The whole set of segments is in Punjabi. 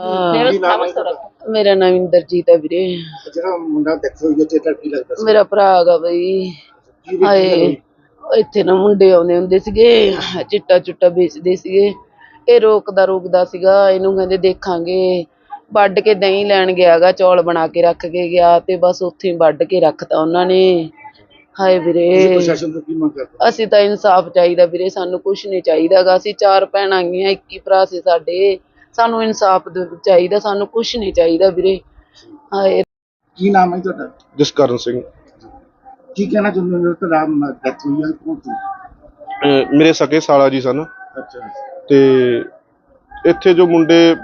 ਕੀ ਨਾਮ ਹੈ ਤੁਹਾਡਾ? ਮੇਰਾ ਨਾਮ ਇੰਦਰਜੀਤ ਹੈ ਵੀਰੇ। ਜਿਹੜਾ ਮੁੰਡਾ ਡੈਥ ਹੋਈ ਹੈ ਚੇਤਾ ਕੀ ਲੱਗਦਾ ਸੀ? ਮੇਰਾ ਭਰਾ ਹੈਗਾ ਬਈ। ਕੀ ਵੇਖੀ ਹਾਏ ਹੋਈ? ਇੱਥੇ ਨਾ ਮੁੰਡੇ ਆਉਂਦੇ ਹੁੰਦੇ ਸੀਗੇ ਚਿੱਟਾ ਚੁੱਟਾ ਵੇਚਦੇ ਸੀਗੇ। ਇਹ ਰੋਕਦਾ ਰੋਕਦਾ ਸੀਗਾ ਇਹਨੂੰ ਕਹਿੰਦੇ ਦੇਖਾਂਗੇ। ਵੱਢ ਕੇ ਦਹੀਂ ਲੈਣ ਗਿਆਗਾ ਚੌਲ ਬਣਾ ਕੇ ਰੱਖ ਕੇ ਗਿਆ ਤੇ ਬਸ ਉੱਥੇ ਹੀ ਵੱਢ ਕੇ ਰੱਖਤਾ ਉਹਨਾਂ ਨੇ। ਹਾਏ ਤੁਸੀਂ ਵੀਰੇ ਪ੍ਰਸ਼ਾਸਨ ਤੋਂ ਕੀ ਮੰਗ ਕਰਦੇ ਅਸੀਂ ਤਾਂ ਇਨਸਾਫ ਚਾਹੀਦਾ ਵੀਰੇ ਸਾਨੂੰ ਕੁਝ ਨਹੀਂ ਚਾਹੀਦਾਗਾ ਅਸੀਂ ਚਾਰ ਭੈਣਾਂ ਗੀਆਂ ਇੱਕ ਹੀ ਭਰਾ ਸੀ ਸਾਡੇ। ਸਾਨੂੰ ਇਨਸਾਫ ਚਾਹੀਦਾ ਸਾਨੂੰ ਕੁਝ ਨਹੀਂ ਚਾਹੀਦਾ ਵੀਰੇ। ਹਾਏ। ਕੀ ਨਾਮ ਹੈ ਤੁਹਾਡਾ? ਜਸਕਰਨ ਸਿੰਘ। ਕੀ ਕਹਿਣਾ ਚਾਹੁੰਦੇ ਹੋ? ਜਿਹੜਾ ਰਾਮ ਡੈਥ ਹੋਈ ਹੈ ਕੌਣ ਸੀ? ਅਹ ਮੇਰੇ ਸਕੇ ਸਾਲਾ ਜੀ ਸਨ। ਅੱਛਾ। ਤੇ ਇੱਥੇ ਜੋ ਮੁੰਡੇ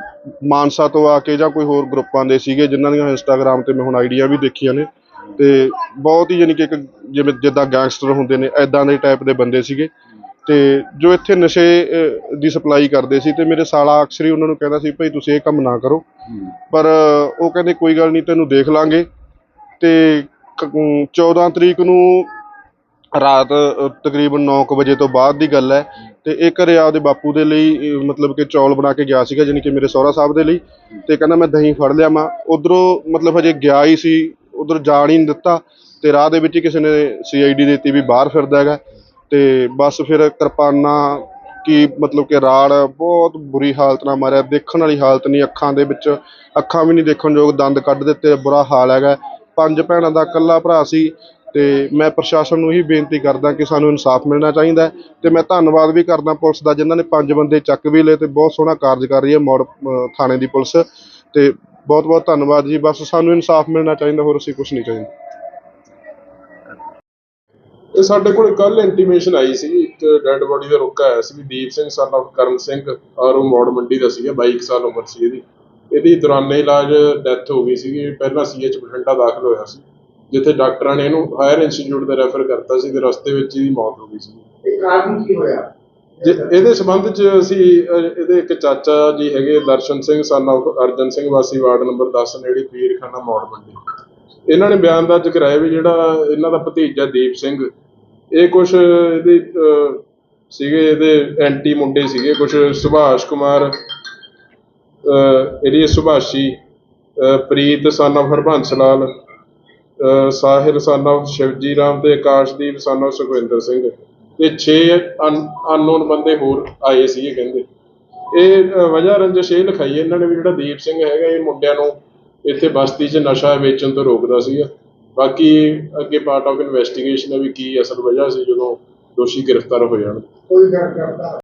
ਮਾਨਸਾ ਤੋਂ ਆ ਕੇ ਜਾਂ ਕੋਈ ਹੋਰ ਗਰੁੱਪਾਂ ਦੇ ਸੀਗੇ ਜਿਨ੍ਹਾਂ ਦੀਆਂ ਇੰਸਟਾਗ੍ਰam ਤੇ ਮੈਂ ਹੁਣ ਆਈਡੀਆਂ ਵੀ ਦੇਖੀਆਂ ਨੇ ਤੇ ਬਹੁਤ ਹੀ ਯਾਨੀ ਕਿ ਇੱਕ ਜਿਵੇਂ ਜਿੱਦਾਂ ਗੈਂਗਸਟਰ ਹੁੰਦੇ ਨੇ ਐਦਾਂ ਦੇ ਟਾਈਪ ਦੇ ਬੰਦੇ ਸੀਗੇ। ਤੇ ਜੋ ਇੱਥੇ ਨਸ਼ੇ ਦੀ ਸਪਲਾਈ ਕਰਦੇ ਸੀ ਤੇ ਮੇਰੇ ਸਾਲਾ ਅਕਸਰ ਹੀ ਉਹਨਾਂ ਨੂੰ ਕਹਿੰਦਾ ਸੀ ਭਾਈ ਤੁਸੀਂ ਇਹ ਕੰਮ ਨਾ ਕਰੋ। ਪਰ ਉਹ ਕਹਿੰਦੇ ਕੋਈ ਗੱਲ ਨਹੀਂ ਤੈਨੂੰ ਦੇਖ ਲਾਂਗੇ। ਤੇ ਕ- ਅਮ 14 ਤਰੀਕ ਨੂੰ ਰਾਤ ਤਕਰੀਬਨ 9 ਵਜੇ ਤੋਂ ਬਾਅਦ ਦੀ ਗੱਲ ਹੈ ਤੇ ਇਹ ਘਰੇ ਆਪਦੇ ਬਾਪੂ ਦੇ ਲਈ ਮਤਲਬ ਕਿ ਚੌਲ ਬਣਾ ਕੇ ਗਿਆ ਸੀਗਾ ਜਾਣੀ ਕਿ ਮੇਰੇ ਸਹੁਰਾ ਸਾਹਿਬ ਦੇ ਲਈ ਤੇ ਕਹਿੰਦਾ ਮੈਂ ਦਹੀਂ ਫੜ ਲਿਆ ਮਾਂ। ਉਧਰੋਂ ਮਤਲਬ ਹਜੇ ਗਿਆ ਹੀ ਸੀ ਉਧਰ ਜਾਣ ਹੀ ਨਹੀਂ ਦਿੱਤਾ ਤੇ ਰਾਹ ਦੇ ਵਿੱਚ ਕਿਸੇ ਨੇ ਸੀਆਈਡੀ ਦਿੱਤੀ ਵੀ ਬਾਹਰ ਫਿਰਦਾ ਹੈਗਾ। ਤੇ ਬਸ ਫਿਰ ਕਿਰਪਾਨਾਂ ਕੀ ਮਤਲਬ ਕਿ ਰਾੜ ਬਹੁਤ ਬੁਰੀ ਹਾਲਤ ਨਾਲ ਮਾਰਿਆ। ਦੇਖਣ ਵਾਲੀ ਹਾਲਤ ਨਹੀਂ, ਅੱਖਾਂ ਦੇ ਵਿੱਚ, ਅੱਖਾਂ ਵੀ ਨਹੀਂ ਦੇਖਣ ਯੋਗ, ਦੰਦ ਕੱਢ ਦਿੱਤੇ, ਬੁਰਾ ਹਾਲ ਹੈਗਾ। ਪੰਜ ਭੈਣਾਂ ਦਾ ਇਕੱਲਾ ਭਰਾ ਸੀ ਤੇ ਮੈਂ ਪ੍ਰਸ਼ਾਸਨ ਨੂੰ ਇਹੀ ਬੇਨਤੀ ਕਰਦਾ ਕਿ ਸਾਨੂੰ ਇਨਸਾਫ ਮਿਲਣਾ ਚਾਹੀਦਾ ਹੈ ਤੇ ਮੈਂ ਧੰਨਵਾਦ ਵੀ ਕਰਦਾ ਪੁਲਿਸ ਦਾ, ਜਿਨ੍ਹਾਂ ਨੇ ਪੰਜ ਬੰਦੇ ਚੱਕ ਵੀ ਲਏ ਤੇ ਬਹੁਤ ਸੋਹਣਾ ਕਾਰਜ ਕਰ ਰਹੀ ਹੈ ਮੋੜ ਥਾਣੇ ਦੀ ਪੁਲਿਸ ਤੇ ਬਹੁਤ ਬਹੁਤ ਧੰਨਵਾਦ ਜੀ। ਬਸ ਸਾਨੂੰ ਇਨਸਾਫ ਮਿਲਣਾ ਚਾਹੀਦਾ, ਹੋਰ ਅਸੀਂ ਕੁਝ ਨਹੀਂ ਚਾਹੀਦਾ। ਇਹ ਸਾਡੇ ਕੋਲ ਕੱਲ ਇੰਟੀਮੇਸ਼ਨ ਆਈ ਸੀ ਇੱਕ ਡੈੱਡ ਬੋਡੀ ਦਾ ਰੁੱਕਾ ਆਇਆ ਸੀ ਵੀ ਦੀਪ ਸਿੰਘ son of ਕਰਨ ਸਿੰਘ ਉਹ ਮੌੜ ਮੰਡੀ ਦਾ ਸੀਗਾ 22 ਕੁ ਸਾਲ ਉਮਰ ਸੀ ਇਹਦੀ। ਇਹਦੀ ਦੌਰਾਨੇ ਇਲਾਜ ਡੈਥ ਹੋ ਗਈ ਸੀਗੀ ਪਹਿਲਾਂ ਸੀਐਚ ਬਠਿੰਡਾ ਦਾਖਲ ਹੋਇਆ ਸੀ ਜਿੱਥੇ ਡਾਕਟਰਾਂ ਨੇ ਇਹਨੂੰ ਹਾਇਰ ਇੰਸਟੀਚਿਊਟ ਦਾ ਰੈਫਰ ਕਰਤਾ ਸੀ ਤੇ ਰਸਤੇ ਵਿੱਚ ਇਹਦੀ ਮੌਤ ਹੋ ਗਈ ਸੀ। ਇਹ ਕਾਰਨ ਕੀ ਹੋਇਆ? ਜੇ ਇਹਦੇ ਸੰਬੰਧ 'ਚ ਅਸੀਂ ਇਹਦੇ ਇੱਕ ਚਾਚਾ ਜੀ ਹੈਗੇ ਦਰਸ਼ਨ ਸਿੰਘ son of ਅਰਜਨ ਸਿੰਘ ਵਾਸੀ ਵਾਰਡ ਨੰਬਰ 10 ਨੇੜੇ ਪੀਰਖਾਨਾ ਮੌੜ ਮੰਡੀ। ਇਹਨਾਂ ਨੇ ਬਿਆਨ ਦਰਜ ਕਰਾਇਆ ਵੀ ਜਿਹੜਾ ਇਹਨਾਂ ਦਾ ਭਤੀਜਾ ਦੀਪ ਸਿੰਘ ਇਹ ਕੁਝ ਇਹਦੇ ਅਹ, ਸੀਗੇ ਇਹਦੇ ਐਂਟੀ ਮੁੰਡੇ ਸੀਗੇ ਕੁਝ ਸੁਭਾਸ਼ ਕੁਮਾਰ ਅਹ, ਇਹਦੀ ਸੁਭਾਸ਼ੀ ਅਹ, ਪ੍ਰੀਤ son of Harbans Lal uh, Sahil son of Shivji Ram ਤੇ ਆਕਾਸ਼ਦੀਪ son of ਸੁਖਵਿੰਦਰ ਸਿੰਘ ਤੇ 6 ਅਨਨੋਨ ਬੰਦੇ ਹੋਰ ਆਏ ਸੀਗੇ ਕਹਿੰਦੇ। ਇਹ ਅਹ, ਵਜ੍ਹਾ ਰੰਜਿਸ਼ ਇਹ ਲਿਖਾਈ ਇਹਨਾਂ ਨੇ ਵੀ ਜਿਹੜਾ ਦੀਪ ਸਿੰਘ ਹੈਗਾ ਇਹ ਮੁੰਡਿਆਂ ਨੂੰ ਇੱਥੇ ਬਸਤੀ 'ਚ ਨਸ਼ਾ ਵੇਚਣ ਤੋਂ ਰੋਕਦਾ ਸੀਗਾ। ਬਾਕੀ ਅੱਗੇ ਪਾਰਟ ਆਫ ਇਨਵੈਸਟੀਗੇਸ਼ਨ ਹੈ ਵੀ ਕੀ ਅਸਲ ਵਜ੍ਹਾ ਸੀ ਜਦੋਂ ਦੋਸ਼ੀ ਗ੍ਰਿਫਤਾਰ ਹੋ ਜਾਣ। ਕੋਈ ਗੱਲ ਕਰਦਾ